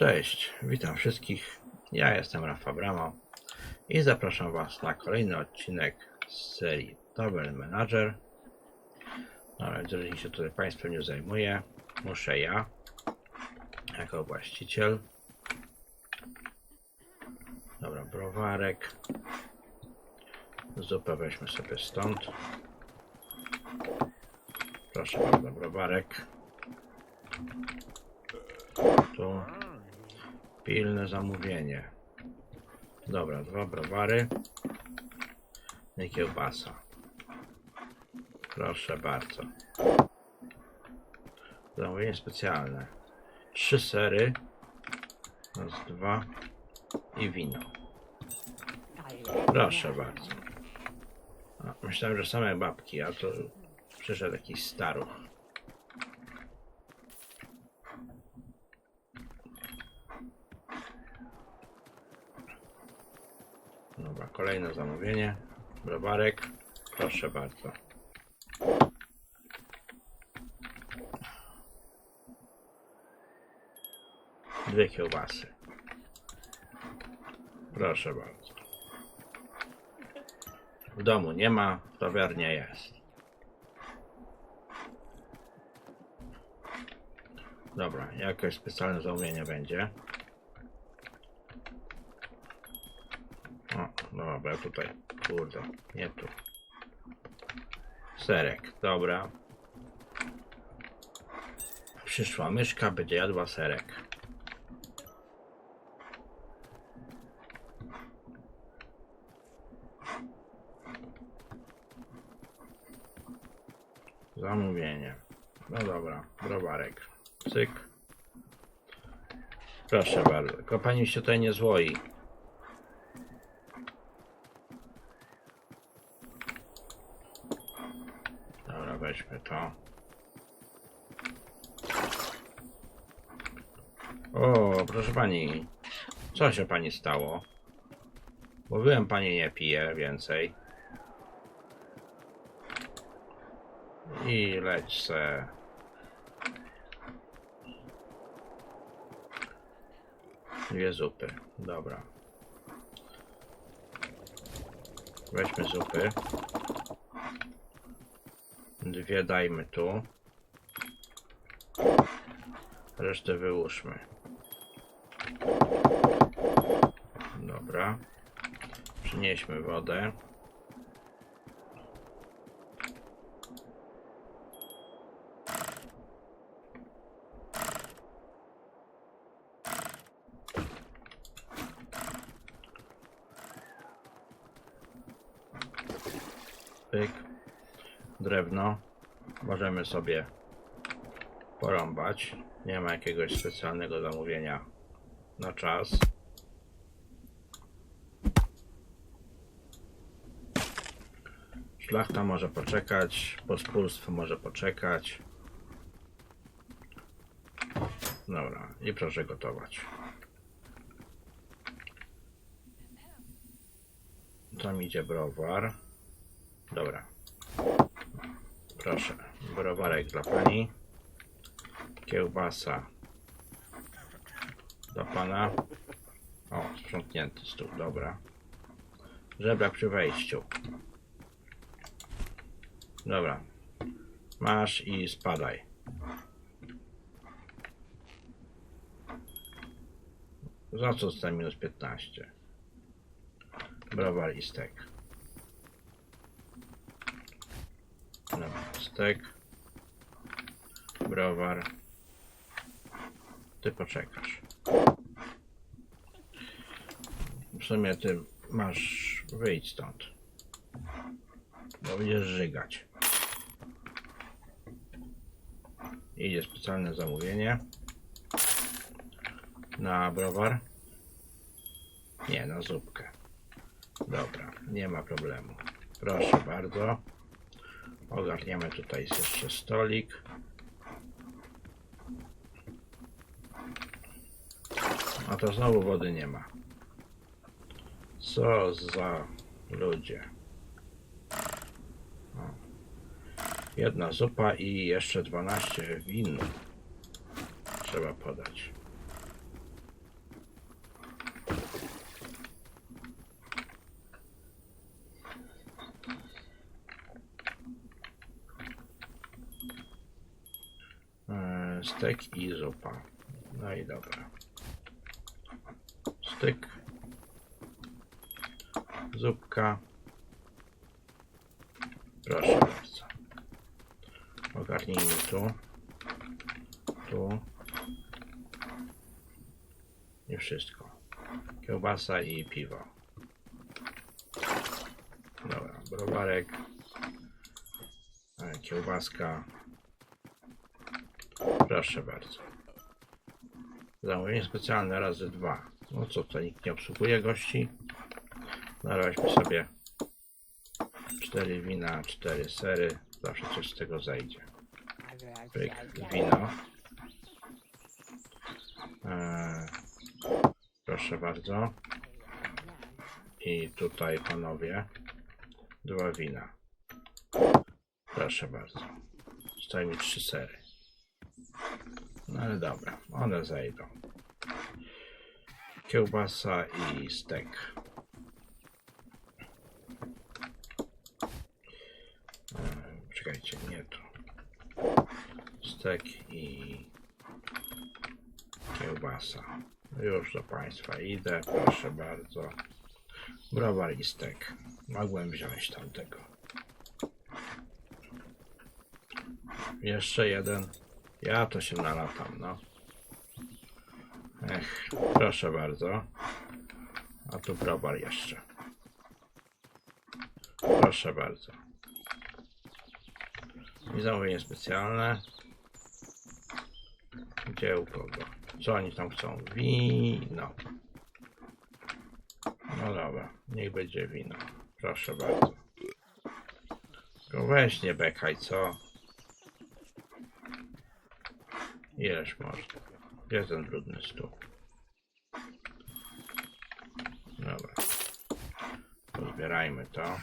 Cześć, witam wszystkich. Ja jestem Rafa Bramo i zapraszam Was na kolejny odcinek z serii Double Manager. No ale jeżeli się tutaj Państwo nie zajmuje, muszę ja, jako właściciel. Dobra, browarek. Zupę weźmy sobie stąd. Proszę bardzo, browarek. Tu. Pilne zamówienie. Dobra, dwa browary. I kiełbasa. Proszę bardzo. Zamówienie specjalne. Trzy sery. Raz, dwa. I wino. Proszę bardzo. Myślałem, że same babki, a to przyszedł jakiś staruch. Dobra, kolejne zamówienie. Browarek. Proszę bardzo. Dwie kiełbasy. Proszę bardzo. W domu nie ma, w tawernie jest. Dobra, jakieś specjalne zamówienie będzie. O, no dobra, tutaj. Kurde, nie tu. Serek, dobra. Przyszła myszka, będzie jadła serek. Zamówienie. No dobra, browarek. Cyk. Proszę bardzo. Tylko pani się tutaj nie złoi. Dobra, weźmy to. O, proszę pani. Co się pani stało? Mówiłem pani nie pije więcej. I leć se. Dwie zupy. Dobra. Weźmy zupy. Dwie dajmy tu. Resztę wyłóżmy. Dobra. Przynieśmy wodę. Pyk. Drewno. Możemy sobie porąbać. Nie ma jakiegoś specjalnego zamówienia na czas. Szlachta może poczekać, pospólstwo może poczekać. Dobra, i proszę gotować. Tam idzie browar. Dobra. Proszę, browarek dla pani. Kiełbasa dla pana. O, sprzątnięty stół, dobra. Żebrak przy wejściu. Dobra. Masz i spadaj. Za co dostałem minus 15? Browar i stek. Dobra, stek. Browar. Ty poczekasz. W sumie ty masz wyjść stąd. Bo będziesz żygać. Idzie specjalne zamówienie. Na browar? Nie, na zupkę. Dobra, nie ma problemu. Proszę bardzo. Ogarniamy tutaj jeszcze stolik. A to znowu wody nie ma. Co za ludzie. O. Jedna zupa i jeszcze 12 win. Trzeba podać. Stek i zupa. No i dobra. Styk. Zupka. Proszę bardzo. Ogarnijmy tu. Tu. I wszystko. Kiełbasa i piwo. Dobra, browarek. E, Kiełbaska. Proszę bardzo. Zamówienie specjalne razy dwa. No co to, nikt nie obsługuje gości. Ale weźmy sobie cztery wina, cztery sery. Zawsze coś z tego zejdzie. Pyk, wino. Eee, proszę bardzo. I tutaj panowie. Dwa wina. Proszę bardzo. Zostały mi trzy sery. No ale dobra, one zejdą. Kiełbasa i stek. Eee, Czekajcie, nie tu. Stek i kiełbasa. Już do Państwa idę, proszę bardzo. Browar i stek. Mogłem wziąć tamtego. Jeszcze jeden. Ja to się nalatam, no. Ech, proszę bardzo. A tu browar jeszcze. Proszę bardzo. I zamówienie specjalne. Gdzie u kogo? Co oni tam chcą? Wino. No dobra, niech będzie wino. Proszę bardzo. Tylko weź nie bekaj, co? Ileż można? Gdzie ten brudny stół? Dobra. Pozbierajmy to.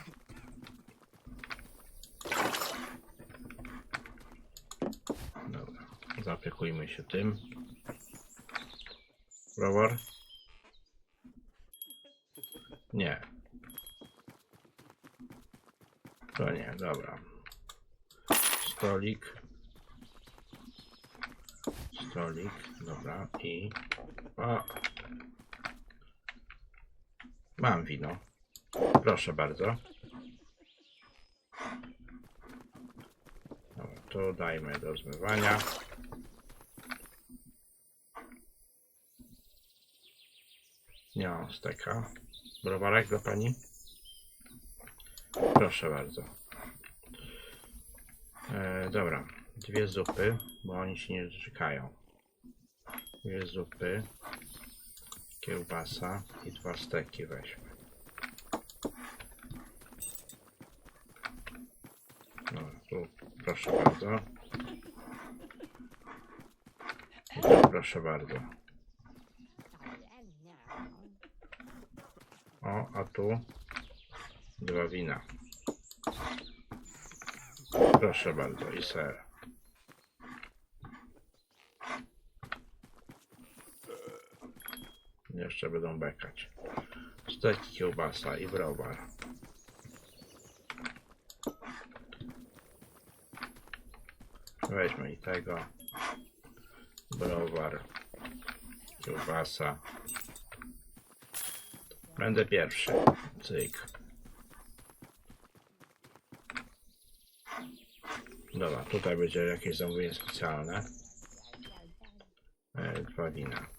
Dobra. Zaopiekujmy się tym. Browar? Nie. To nie, dobra. Stolik. Stolik, dobra. I. O. Mam wino. Proszę bardzo. Dobra, to dajmy do zmywania. Nie mam steka. Browarek dla pani? Proszę bardzo. E, dobra, dwie zupy, bo oni się nie doczekają. Dwie zupy, kiełbasa i dwa steki weźmy. Dobra, tu proszę bardzo. Proszę bardzo. O, a tu dwa wina. Proszę bardzo, i ser. Jeszcze będą bekać. Stek, kiełbasa i browar. Weźmy i tego. Browar. Kiełbasa. Będę pierwszy. Cyk. Dobra, tutaj będzie jakieś zamówienie specjalne. E, dwa wina.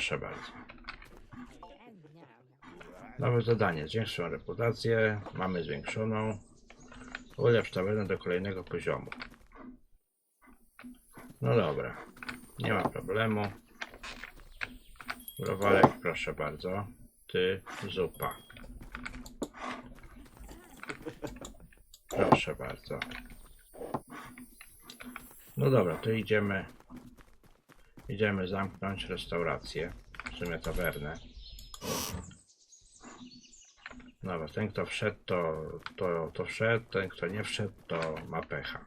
Proszę bardzo. Nowe zadanie. Zwiększoną reputację. Mamy zwiększoną. Ulepsz tabelę do kolejnego poziomu. No dobra. Nie ma problemu. Browarek, proszę bardzo. Ty, zupa. Proszę bardzo. No dobra, to idziemy. Idziemy zamknąć restaurację. W sumie tawernę. Dobra, ten kto wszedł, to, to, to wszedł, ten kto nie wszedł, to ma pecha.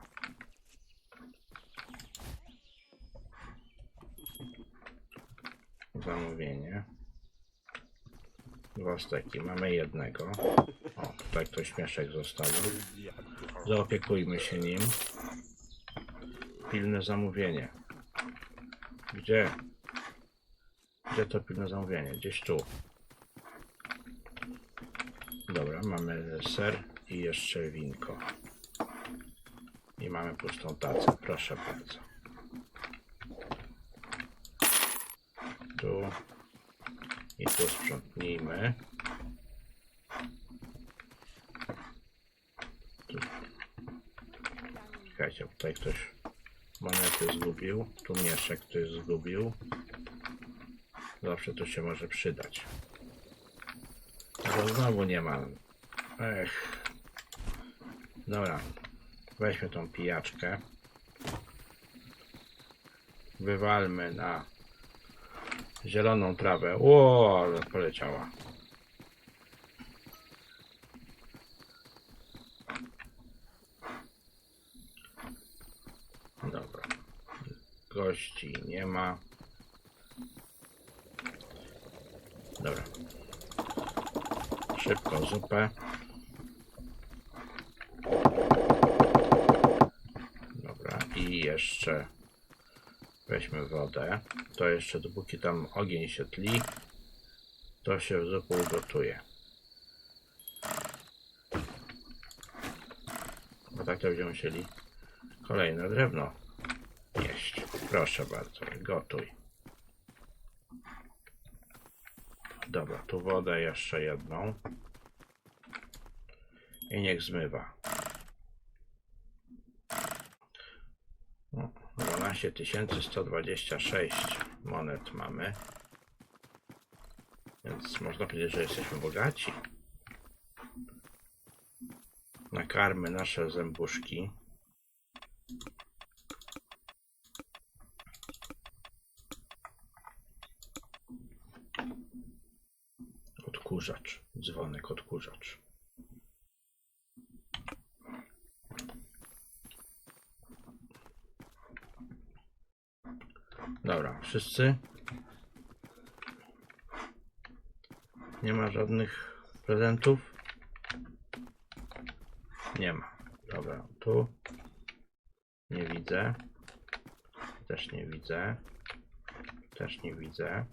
Zamówienie. Dwa steki. Mamy jednego. O, tutaj ktoś śmieszek zostawił. Zaopiekujmy się nim. pilne zamówienie? Gdzie? Gdzie to pilne zamówienie? Gdzieś tu. Dobra, mamy ser i jeszcze winko. I mamy pustą tacę, proszę bardzo. Tu i tu sprzątnijmy. Tu. Czekajcie, tutaj ktoś monety zgubił. Tu mieszek ktoś zgubił. Zawsze to się może przydać. Bo znowu nie ma. Ech. Dobra. Weźmy tą pijaczkę. Wywalmy na zieloną trawę. O, ale poleciała. Dobra. Gości nie ma. Dobra. Szybko zupę. Dobra, i jeszcze weźmy wodę. To jeszcze dopóki tam ogień się tli, to się zupę ugotuje. Bo tak to będziemy musieli kolejne drewno jeść. Proszę bardzo, gotuj. Dobra, tu wodę jeszcze jedną. I niech zmywa. No, 12 126 monet mamy. Więc można powiedzieć, że jesteśmy bogaci. Nakarmy nasze zębuszki. Odkurzacz. Dzwonek odkurzacz. Dobra, wszyscy? Nie ma żadnych prezentów? Nie ma. Dobra, tu nie widzę. Też nie widzę. Też nie widzę.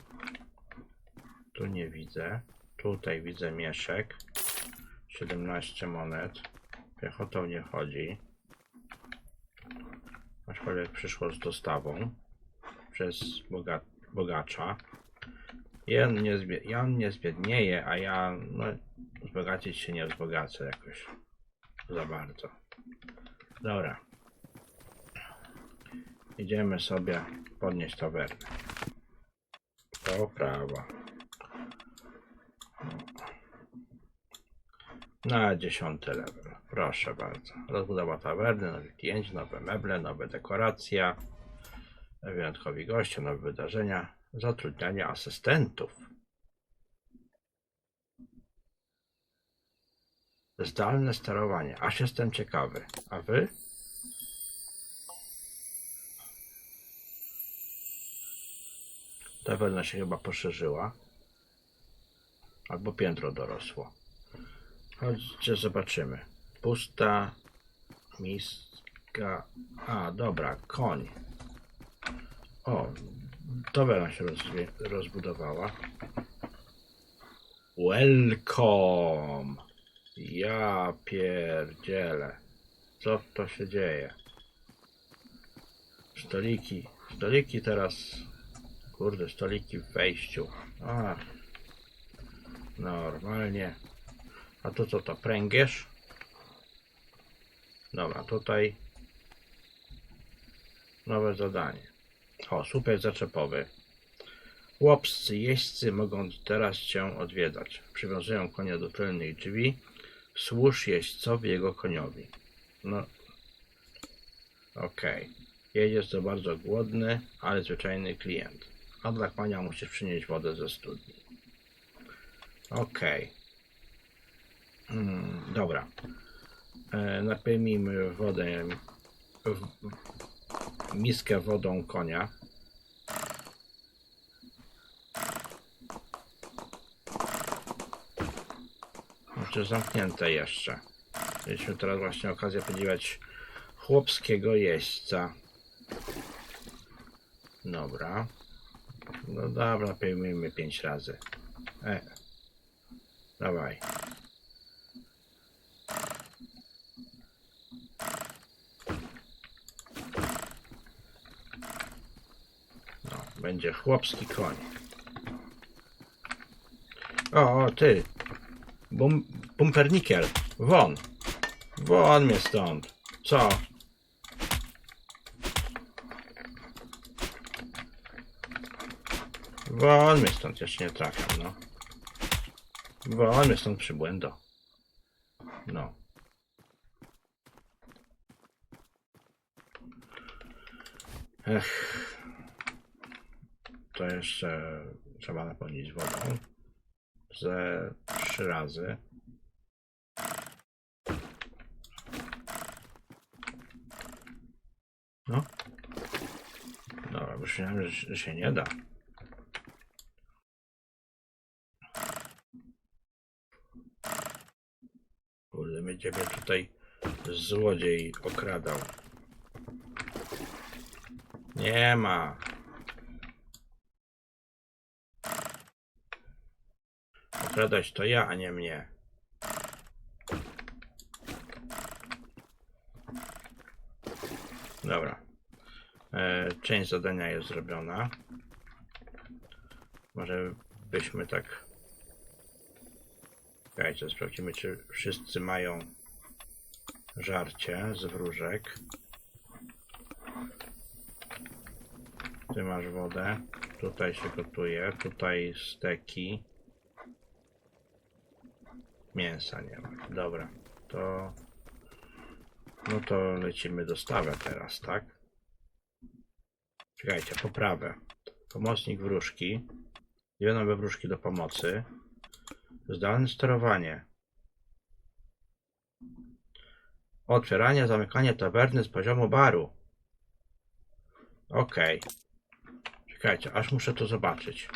Tu nie widzę. Tutaj widzę mieszek. 17 monet. Piechotą nie chodzi. Aczkolwiek przyszło z dostawą przez boga bogacza. Jan nie, Jan nie zbiednieje, a ja no, wzbogacić się nie wzbogacę jakoś za bardzo. Dobra. Idziemy sobie podnieść tawernę. To prawa. Na dziesiąty level. Proszę bardzo. Rozbudowa tawerny, nowi klienci, nowe meble, nowe dekoracje, wyjątkowi goście, nowe wydarzenia, zatrudnianie asystentów. Zdalne sterowanie. Aż jestem ciekawy. A wy? Tawerna się chyba poszerzyła. Albo piętro dorosło. Chodźcie, zobaczymy. Pusta miska. A, dobra, koń. O, tawerna się rozbudowała. Welcome! Ja pierdzielę. Co to się dzieje? Stoliki. Stoliki teraz. Kurde, stoliki w wejściu. Ach. Normalnie. A to co to? Pręgierz? Dobra, tutaj nowe zadanie. O, słupek zaczepowy. Chłopscy jeźdźcy mogą teraz cię odwiedzać. Przywiązują konia do tylnych drzwi. Służ jeźdźcowi jego koniowi. No. Okej. Jedziesz to bardzo głodny, ale zwyczajny klient. A dla konia musisz przynieść wodę ze studni. Okej. Mm, dobra. E, napełnijmy wodę. W, miskę wodą konia. Znaczy zamknięte jeszcze. Mieliśmy teraz właśnie okazję podziwiać chłopskiego jeźdźca. Dobra. No dobra, pojmijmy 5 razy. E. Dawaj. No, będzie chłopski koń. O, o ty. Bum, bumpernikiel. Won. Won mnie stąd. Co? Won mnie stąd, jeszcze nie trafiam, no. Won mnie stąd przybłędo. No. Ech. To jeszcze trzeba napełnić wodą. Ze trzy razy. No. Dobra, myślałem, że się nie da. Kurde, będzie mnie tutaj złodziej okradał. Nie ma. Okradać to ja, a nie mnie. Dobra. E, część zadania jest zrobiona. Może byśmy tak. Czekajcie, sprawdzimy, czy wszyscy mają żarcie z wróżek. Ty masz wodę. Tutaj się gotuje. Tutaj steki. Mięsa nie ma. Dobra. To. No to lecimy dostawę teraz, tak? Czekajcie, poprawę. Pomocnik wróżki. Dwie nowe wróżki do pomocy. Zdalne sterowanie. Otwieranie, zamykanie tawerny z poziomu baru. Okej. Czekajcie, aż muszę to zobaczyć.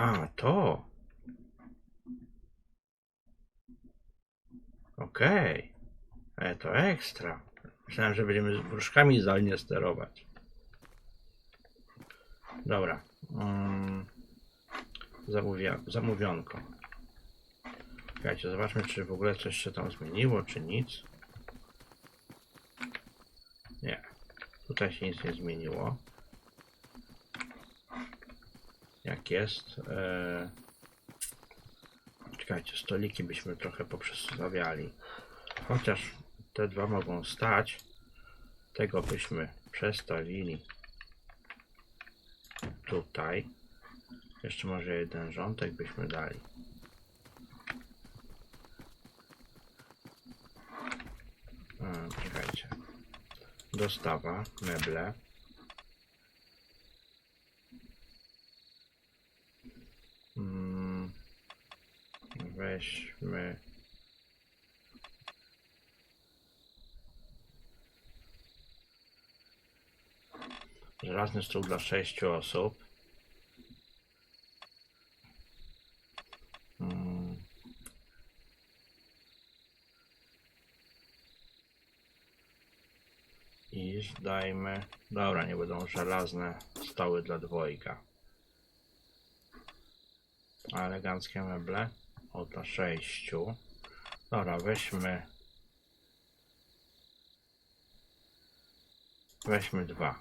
A, to. Okej. E, to ekstra. Myślałem, że będziemy z wróżkami zdalnie sterować. Dobra. Mm. Zamówia, zamówionko. Czekajcie, zobaczmy, czy w ogóle coś się tam zmieniło, czy nic. Nie. Tutaj się nic nie zmieniło. Jak jest. E... Czekajcie, stoliki byśmy trochę poprzestawiali. Chociaż te dwa mogą stać. Tego byśmy przestawili tutaj. Jeszcze może jeden rządek byśmy dali. A, czekajcie. Dostawa, meble. Mm, weźmy. Żelazny stół dla sześciu osób. Mm. I dajmy. Dobra, nie będą żelazne stoły dla dwojga. Eleganckie meble. O, dla sześciu. Dobra, weźmy. Weźmy dwa.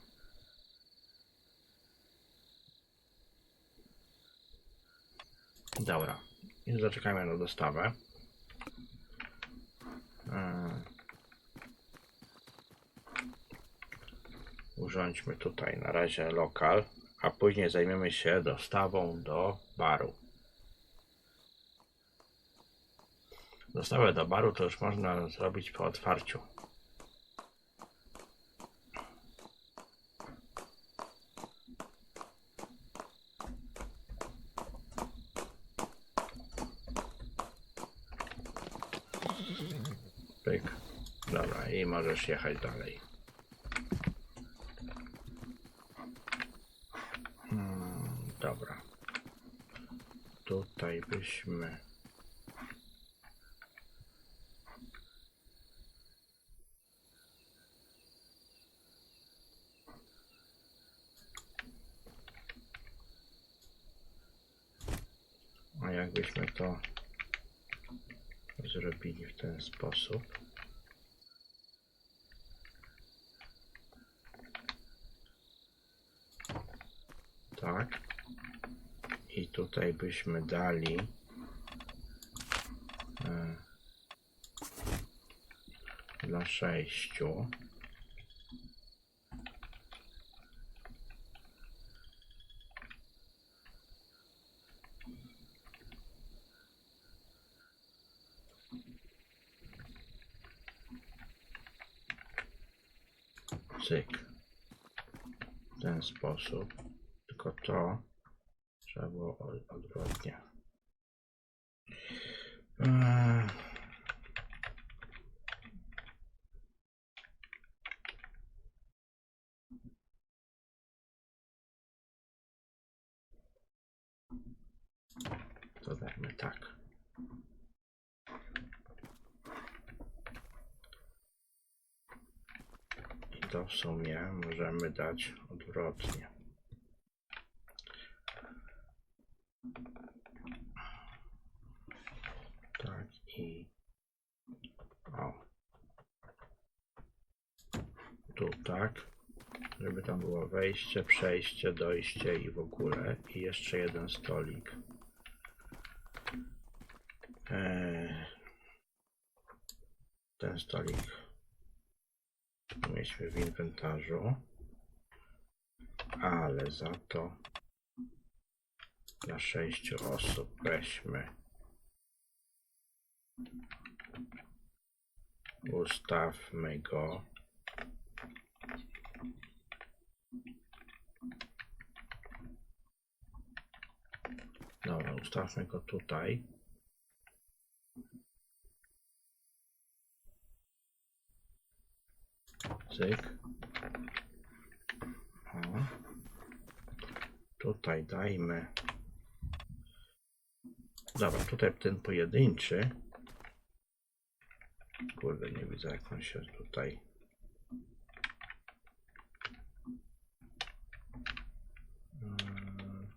Dobra. I zaczekajmy na dostawę. Yy. Urządźmy tutaj na razie lokal, a później zajmiemy się dostawą do baru. Dostawę do baru to już można zrobić po otwarciu. Dobra, i możesz jechać dalej. Hmm, dobra. Tutaj byśmy. jakbyśmy to zrobili w ten sposób. Tak. I tutaj byśmy dali e, dla sześciu. Cyk. W ten sposób. Tylko to trzeba było od- odwrotnie. Eee. To dajmy tak. I to w sumie dać odwrotnie. Tak i o. Tu tak, żeby tam było wejście, przejście, dojście i w ogóle. I jeszcze jeden stolik. Eee, ten stolik mieliśmy w inwentarzu, ale za to dla sześciu osób weźmy. Ustawmy go. Dobra, ustawmy go tutaj. Cyk o. tutaj dajmy dobra, tutaj ten pojedynczy Kurde, nie widzę jak on się tutaj. Mm.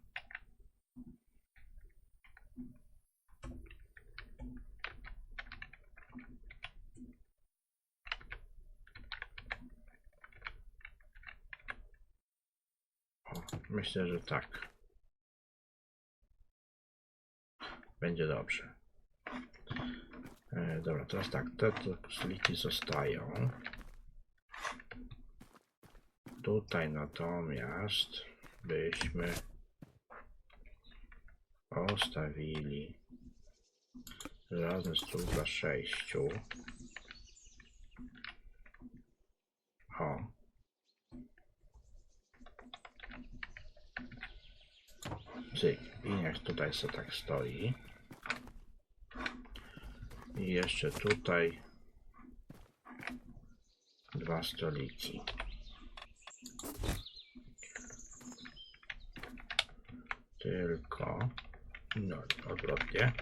O, myślę, że tak. Będzie dobrze. E, dobra, teraz tak, te stoliki zostają. Tutaj natomiast byśmy postawili żelazny stół dla sześciu. O. Cyk. I niech tutaj sobie tak stoi. I jeszcze tutaj dwa stoliki. Tylko no, odwrotnie.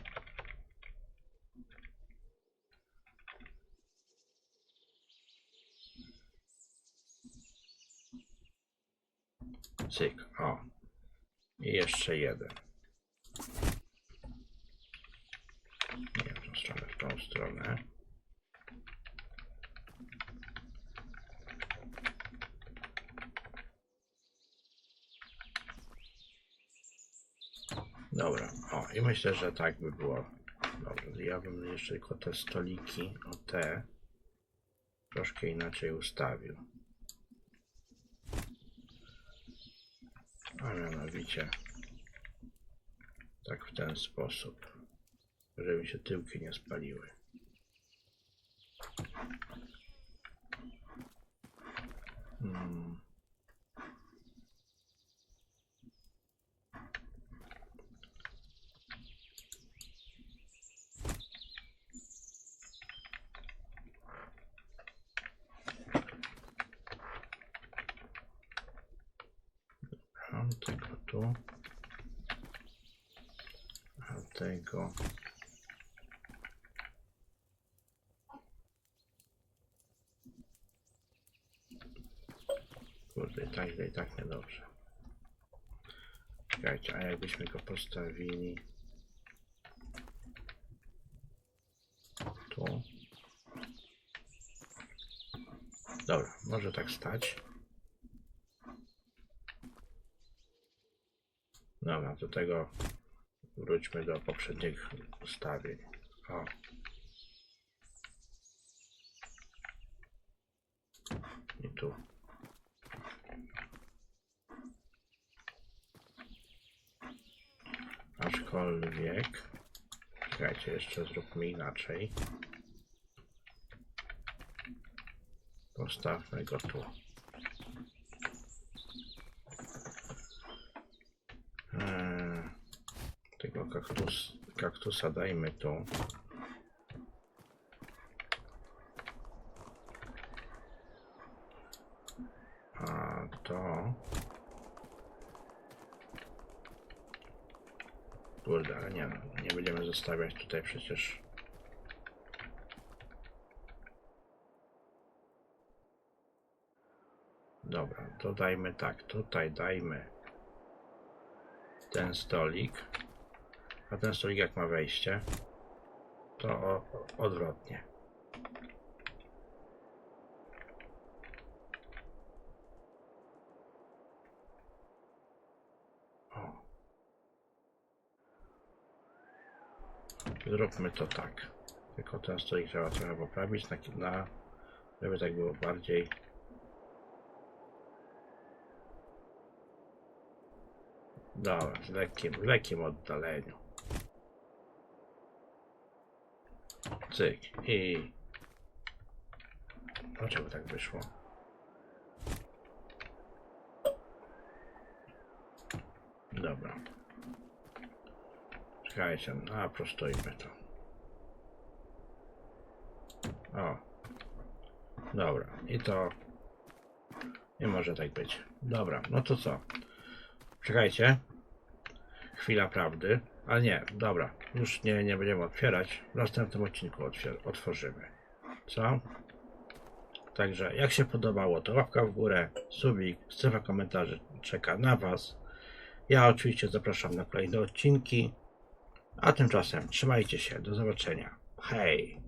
Cyk, o. I jeszcze jeden. Nie w tą stronę, w tą stronę. Dobra, o i myślę, że tak by było dobrze. Ja bym jeszcze tylko te stoliki, o te, troszkę inaczej ustawił. A mianowicie tak w ten sposób, żeby się tyłki nie spaliły. Hmm. tu. A tego. Kurde, tak źle i tak niedobrze. Czekajcie, a jakbyśmy go postawili tu. Dobra, może tak stać. Dobra, do tego wróćmy do poprzednich ustawień. O. I tu. Aczkolwiek. Czekajcie, jeszcze zróbmy inaczej. Postawmy go tu. Eee, tego kaktus, kaktusa dajmy tu. A to... Kurde, ale nie, nie będziemy zostawiać tutaj przecież. Dobra, to dajmy tak, tutaj dajmy ten stolik. A ten stolik jak ma wejście? To o, odwrotnie. Zróbmy to tak. Tylko ten stolik trzeba trochę poprawić na, na żeby tak było bardziej Dobra, w lekkim, w lekkim oddaleniu. Cyk i... Dlaczego tak wyszło? Dobra. Czekajcie, a prostujmy to. O. Dobra, i to... Nie może tak być. Dobra, no to co? Czekajcie. Chwila prawdy. Ale nie, dobra. Już nie, nie będziemy otwierać. W następnym odcinku otworzymy. Co? Także jak się podobało, to łapka w górę, subik, strefa komentarzy czeka na Was. Ja oczywiście zapraszam na kolejne odcinki. A tymczasem trzymajcie się. Do zobaczenia. Hej!